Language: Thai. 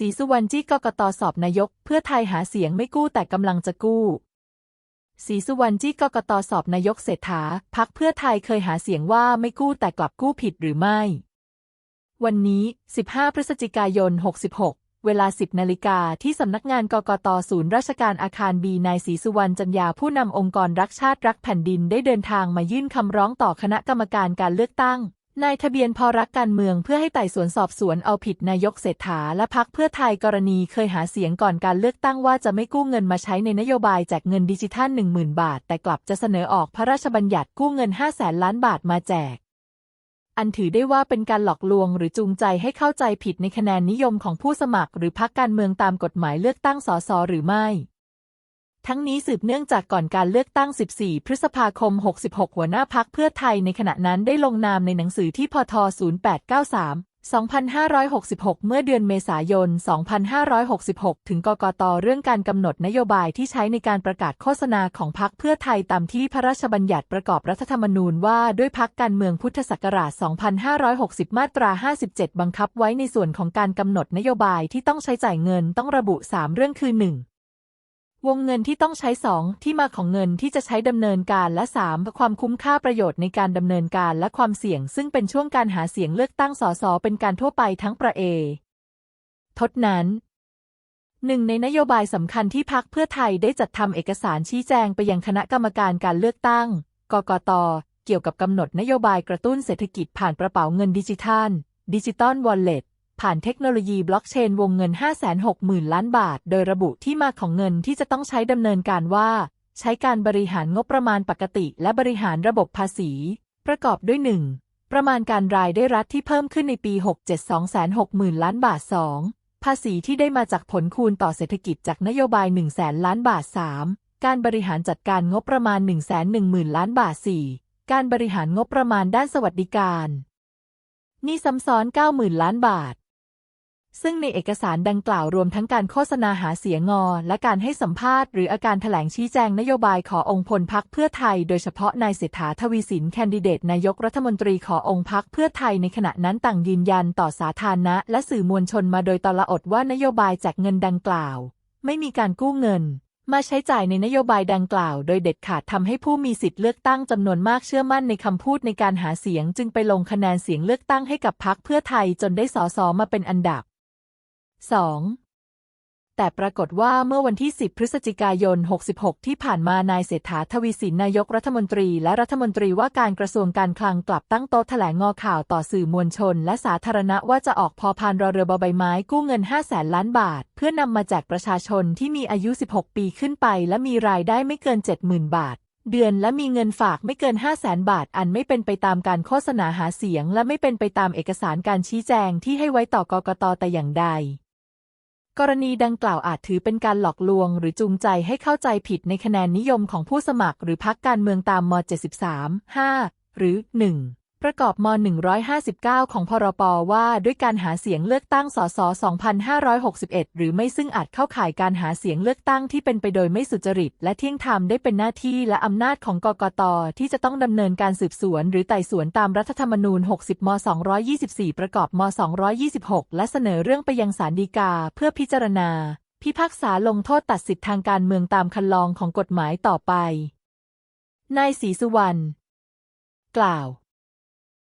ศรีสุวรรณจี้กกตสอบนายก เพื่อไทยหาเสียงไม่กู้แต่กำลังจะกู้ศรีสุวรรณจี้กกตสอบนายกเศรษฐาพักเพื่อไทยเคยหาเสียงว่าไม่กู้แต่กลับกู้ผิดหรือไม่ วันนี้ 15 พฤศจิกายน 66 เวลา 10 นาฬิกาที่สำนักงานกกตศูนย์ราชการอาคารบีนายศรีสุวรรณจันยาผู้นำองค์กรรักชาติรักแผ่นดินได้เดินทางมายื่นคำร้องต่อคณะกรรมการการเลือกตั้ง นายทะเบียนพอรักการเมืองเพื่อให้ไต่สวนสอบสวนเอาผิดนายกเศรษฐาและพักเพื่อไทยกรณีเคยหาเสียงก่อนการเลือกตั้งว่าจะไม่กู้เงินมาใช้ในนโยบายแจกเงินดิจิทัล 10,000 บาท แต่กลับจะเสนอออกพระราชบัญญัติกู้เงิน 5 0 0แสนล้านบาทมาแจก อันถือได้ว่าเป็นการหลอกลวงหรือจูงใจให้เข้าใจผิดในคะแนนนิยมของผู้สมัคร หรือพรรคการเมืองตามกฎหมายเลือกตั้งสสหรือไม่ ทั้งนี้สืบเนื่องจากก่อนการเลือกตั้ง 14 พฤษภาคม 66 หัวหน้าพักเพื่อไทยในขณะนั้นได้ลงนามในหนังสือที่พท 0893 2566 เมื่อเดือนเมษายน 2566 ถึงกกต เรื่องการกำหนดนโยบายที่ใช้ในการประกาศโฆษณาของพรรคเพื่อไทยตามที่พระราชบัญญัติประกอบรัฐธรรมนูญว่าด้วยพรรคการเมืองพุทธศักราช 2560 มาตรา 57 บังคับไว้ในส่วนของการกำหนดนโยบายที่ต้องใช้จ่ายเงินต้องระบุ 3 เรื่องคือ 1. วงเงินที่ต้องใช้ 2. ที่มาของเงินที่จะใช้ดำเนินการและ 3. ความคุ้มค่าประโยชน์ในการดำเนินการและความเสี่ยง ซึ่งเป็นช่วงการหาเสียงเลือกตั้งสสเป็นการทั่วไปทั้งประเอทดนั้นหนึ่งในนโยบายสำคัญที่พักเพื่อไทยได้จัดทำเอกสารชี้แจงไปยังคณะกรรมการการเลือกตั้ง กกต เกี่ยวกับกำหนดนโยบายกระตุ้นเศรษฐกิจผ่านกระเป๋าเงินดิจิทัลดิจิตอลวอลเล็ต ผ่านเทคโนโลยีบล็อกเชนวงเงิน 560,000 ล้านบาท โดยระบุที่มาของเงินที่จะต้องใช้ดำเนินการว่า ใช้การบริหารงบประมาณปกติ และบริหารระบบภาษี ประกอบด้วย 1. ประมาณการรายได้รัฐที่เพิ่มขึ้นในปี 67 260,000 ล้านบาท 2. ภาษีที่ได้มาจากผลคูณต่อเศรษฐกิจจากนโยบาย1 0 0 0 0แล้านบาท 3. การบริหารจัดการงบประมาณ 1 1 0 0 0 0 ล้านบาท 4. การบริหารงบประมาณด้านสวัสดิการนี่ซ้ำซ้อน 90,000 ล้านบาท ซึ่งในเอกสารดังกล่าวรวมทั้งการโฆษณาหาเสียงอ และการให้สัมภาษณ์หรืออาการถแถลงชี้แจงนโยบายขอองค์พลพักเพื่อไทย โดยเฉพาะนายเศรษฐาทวีสินแคนดิเดตนายกรัฐมนตรีขอองค์พักเพื่อไทยในขณะนั้นต่างยืนยันต่อสาธารณะ และสื่อมวลชนมาโดยตลอดว่านโยบายแจกเงินดังกล่าว ไม่มีการกู้เงินมาใช้จ่ายในนโยบายดังกล่าว โดยเด็ดขาดทำให้ผู้มีสิทธิ์เลือกตั้งจำนวนมากเชื่อมั่นในคำพูดในการหาเสียง จึงไปลงคะแนนเสียงเลือกตั้งให้กับพักเพื่อไทยจนได้สสมาเป็นอันดับ 2. แต่ปรากฏว่าเมื่อวันที่ 10 พฤศจิกายน 66 ที่ผ่านมานายเศรษฐาทวีสินนายกรัฐมนตรี และรัฐมนตรีว่าการกระทรวงการคลังกลับตั้งโต๊ะแถลงงอข่าวต่อสื่อมวลชน และสาธารณะว่าจะออกพอพานรอเรือบใบไม้กู้เงิน 5 0 0แสนล้านบาท เพื่อนำมาแจกประชาชนที่มีอายุ 16 ปีขึ้นไป และมีรายได้ไม่เกิน 70,000 บาทเดือนและมีเงินฝากไม่เกิน 5 0 0แสนบาท อันไม่เป็นไปตามการโฆษณาหาเสียง และไม่เป็นไปตามเอกสารการชี้แจงที่ให้ไว้ต่อกกตแต่อย่างใด กรณีดังกล่าวอาจถือเป็นการหลอกลวง หรือจูงใจให้เข้าใจผิดในคะแนนนิยมของผู้สมัครหรือพรรคการเมืองตามม 73 5 หรือ 1 ประกอบม 159 ของพรปว่าด้วยการหาเสียงเลือกตั้งสส2561 หรือไม่ซึ่งอาจเข้าข่ายการหาเสียงเลือกตั้งที่เป็นไปโดยไม่สุจริต และเที่ยงธรรมได้เป็นหน้าที่และอำนาจของกกตที่จะต้องดำเนินการสืบสวน หรือไต่สวนตามรัฐธรรมนูญ 60 ม 224 ประกอบม 226 และเสนอเรื่องไปยังศาลฎีกาเพื่อพิจารณา พิพากษาลงโทษตัดสิทธิทางการเมืองตามคันลองของกฎหมายต่อไปนายศรีสุวรรณกล่าว